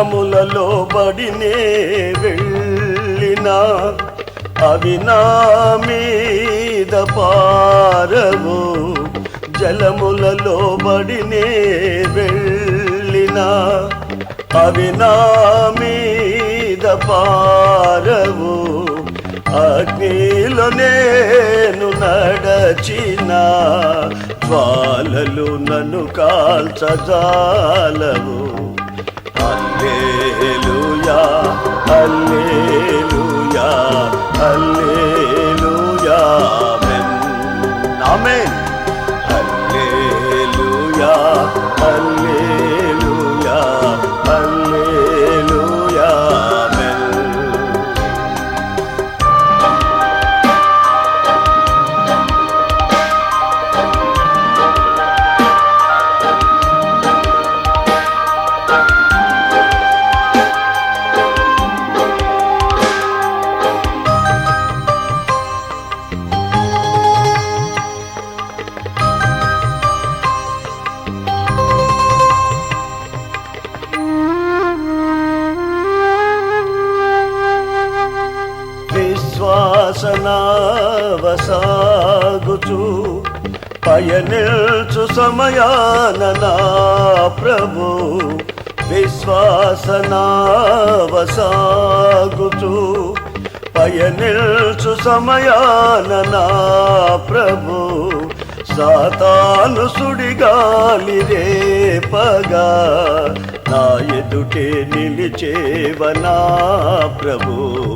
జలములలో బడినే వెళ్ళినా అవి నా మీద పారవు జలములలో బడినే వెళ్ళినా అవి నా మీద పారవు అగ్నిలో నేను నడచిన జ్వాలలు నన్ను కాల్చజాలవు. Allah. వాసనావసాగుచు పయనిల్చు సమయాన ప్రభు విశ్వాసనావసాగుచు పయనిల్చు సమయాన ప్రభు సాతాను సుడిగాలి రేపగా నా ఎదుటే నిలిచేవనా ప్రభు.